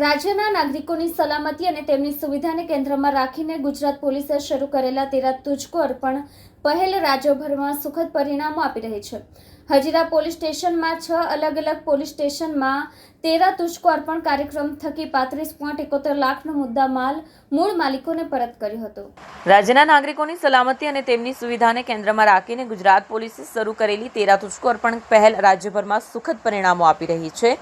રાજ્યના નાગરિકોની સલામતી અને તેમની સુવિધાને કેન્દ્રમાં રાખીને ગુજરાત પોલીસે શરૂ કરેલા તેરા તુજકો અર્પણ પહેલ રાજ્યભરમાં સુખદ પરિણામો આપી રહી છે. હજીરા પોલીસ સ્ટેશનમાં છ અલગ અલગ પોલીસ સ્ટેશનમાં તેરા તુજકો અર્પણ કાર્યક્રમ થકી પાંત્રીસ પોઈન્ટ એકોતેર લાખનો મુદ્દા માલ મૂળ માલિકોને પરત કર્યો હતો. રાજ્યના નાગરિકોની સલામતી અને તેમની સુવિધાને કેન્દ્રમાં રાખીને ગુજરાત પોલીસે શરૂ કરેલી તેરા તુજકો અર્પણ પહેલ રાજ્યભરમાં સુખદ પરિણામો આપી રહી છે.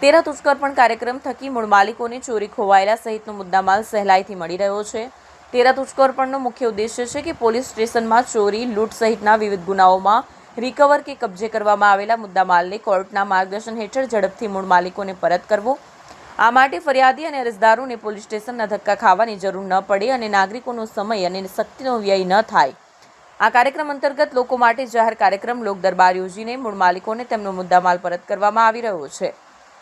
તેરા તુચકો અર્પણ કાર્યક્રમ થકી મૂળ માલિકોને ચોરી ખોવાયેલા સહિતનો મુદ્દામાલ સહેલાઈથી મળી રહ્યો છે. તેરા તુષ્કર્પણનો મુખ્ય ઉદ્દેશ્ય છે કે પોલીસ સ્ટેશનમાં ચોરી, લૂંટ સહિતના વિવિધ ગુનાઓમાં રિકવર કે કબજે કરવામાં આવેલા મુદ્દામાલને કોર્ટના માર્ગદર્શન હેઠળ ઝડપથી મૂળ માલિકોને પરત કરવો. આ માટે ફરિયાદી અને અરજદારોને પોલીસ સ્ટેશનના ધક્કા ખાવાની જરૂર ન પડે અને નાગરિકોનો સમય અને શક્તિનો વ્યય ન થાય. આ કાર્યક્રમ અંતર્ગત લોકો માટે જાહેર કાર્યક્રમ લોક દરબાર યોજીને મૂળ માલિકોને તેમનો મુદ્દામાલ પરત કરવામાં આવી રહ્યો છે.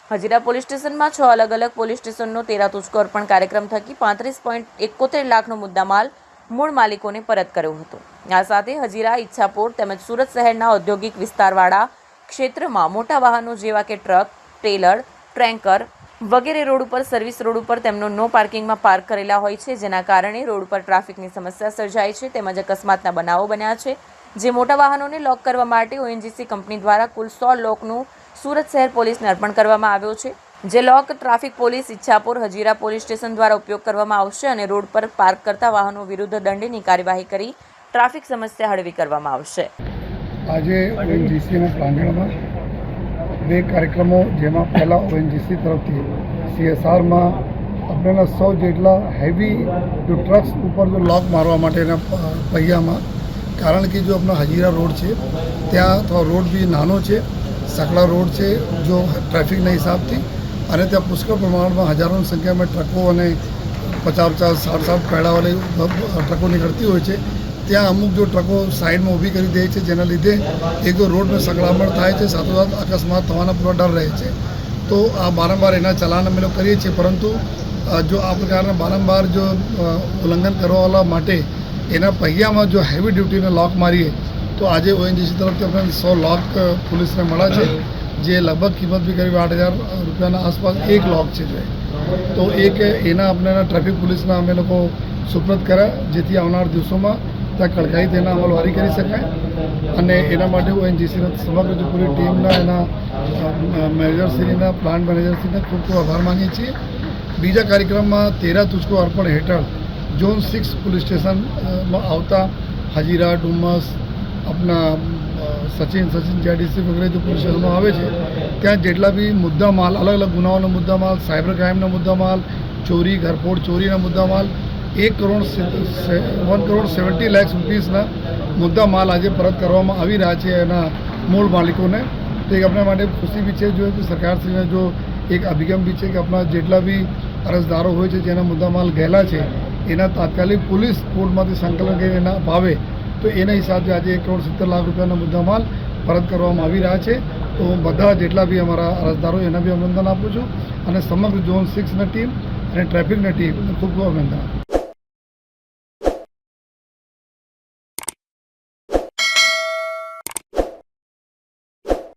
હજીરા પોલીસ સ્ટેશનમાં છ અલગ અલગ પોલીસ સ્ટેશનનો તેરા તુચકો કાર્યક્રમ થકી પાંત્રીસ પોઈન્ટ એકોતેર લાખનો મુદ્દામાલ મૂળ માલિકોને પરત કર્યો હતો. આ સાથે હજીરા, ઈચ્છાપોર તેમજ સુરત શહેરના ઔદ્યોગિક વિસ્તારવાળા ક્ષેત્રમાં મોટા વાહનો જેવા કે ટ્રક ટ્રેલર ટ્રેન્કર વગેરે રોડ ઉપર, સર્વિસ રોડ ઉપર તેમનો નો પાર્કિંગમાં પાર્ક કરેલા હોય છે, જેના કારણે રોડ ઉપર ટ્રાફિકની સમસ્યા સર્જાય છે, તેમજ અકસ્માતના બનાવો બન્યા છે. જે મોટા વાહનોને લોક કરવા માટે ઓએનજીસી કંપની દ્વારા કુલ સો લોકનું સુરત શહેર પોલીસને અર્પણ કરવામાં આવ્યો છે, જે લોક traffic police Ichhapur Hazira police station દ્વારા ઉપયોગ કરવામાં આવશે અને રોડ પર પાર્ક કરતા વાહનો વિરુદ્ધ દંડની કાર્યવાહી કરી ટ્રાફિક સમસ્યા હળવી કરવામાં આવશે. આજે ઓએનજીસીના પ્રાંગણમાં બે કાર્યક્રમો જેમાં પહેલાં ઓએનજીસી તરફથી સીએસઆરમાં આપણને સૌ જેટલા હેવી જો ટ્રક્સ ઉપર જો લોક મારવા માટેના પૈયામાં, કારણ કે જો આપણા હજીરા રોડ છે, ત્યાં અથવા રોડ બી નાનો છે સકલા રોડ છે, જો ટ્રાફિકના હિસાબથી, અને ત્યાં પુષ્કળ પ્રમાણમાં હજારોની સંખ્યામાં ટ્રકો અને પચાસ પચાસ સાઠ સાઠ પેડાવાળી ટ્રકો નીકળતી હોય છે. ત્યાં અમુક જો ટ્રકો સાઈડમાં ઊભી કરી દે છે, જેના લીધે એક તો રોડને સંકળામણ થાય છે સાથોસાથ અકસ્માત થવાના પૂરો ડર રહે છે. તો આ વારંવાર એના ચલાન અમે લોકો કરીએ છીએ, પરંતુ જો આ પ્રકારના વારંવાર જો ઉલ્લંઘન કરવાવાળા માટે એના પૈયામાં જો હેવી ડ્યુટીને લોક મારીએ તો આજે ઓએનજીસી તરફથી આપણે સો લોક પોલીસને મળ્યા છે, જે લગભગ કિંમત બી કરીબ આઠ હજાર રૂપિયાના આસપાસ એક લોક છે જે. તો એક એના આપણે ટ્રાફિક પોલીસના અમે લોકો સુપ્રત કર્યા, જેથી આવનાર દિવસોમાં ત્યાં કડકાઈ તેના અમલવારી કરી શકાય. અને એના માટે ઓએનજીસીના સમગ્ર જે પૂરી ટીમના, એના મેનેજરશ્રીના પ્લાન્ટ મેનેજરશ્રીને ખૂબ ખૂબ આભાર માનીએ છીએ. બીજા કાર્યક્રમમાં તેરા તુચકો અર્પણ હેઠળ ઝોન સિક્સ પોલીસ સ્ટેશનમાં આવતા હજીરા, ડુમસ આપણા અ, સચિન સચિન જેડીસી વગેરે જે પોલીસ સ્ટેશનો આવે છે ત્યાં જેટલા બી મુદ્દા માલ અલગ અલગ ગુનાઓનો મુદ્દા માલ સાયબર ક્રાઇમનો મુદ્દા માલ ચોરી ઘરફોડ ચોરીના મુદ્દા માલ એક કરોડ વન કરોડ સેવન્ટી લેક્સ રૂપીસના મુદ્દા માલ આજે પરત કરવામાં આવી રહ્યા છે એના મૂળ માલિકોને. તો એક આપણા માટે ખુશી બી છે જો સરકારશ્રીને જો એક અભિગમ બી છે કે આપણા જેટલા બી અરજદારો હોય છે જેના મુદ્દા માલ ગયેલા છે એના તાત્કાલિક પોલીસ કોર્ટમાંથી સંકલન કરીને એના ભાવે તો એના હિસાબે આજે એક કરોડ સિત્તેર લાખ રૂપિયાના મુદ્દામાલ પરત કરવામાં આવી રહ્યા છે. તો હું બધા જેટલા બી અમારા અરજદારો એના બી અભિનંદન આપું છું. અને સમગ્ર ઝોન સિક્સની ટીમ અને ટ્રાફિકની ટીમ ખૂબ ખૂબ અભિનંદન આપું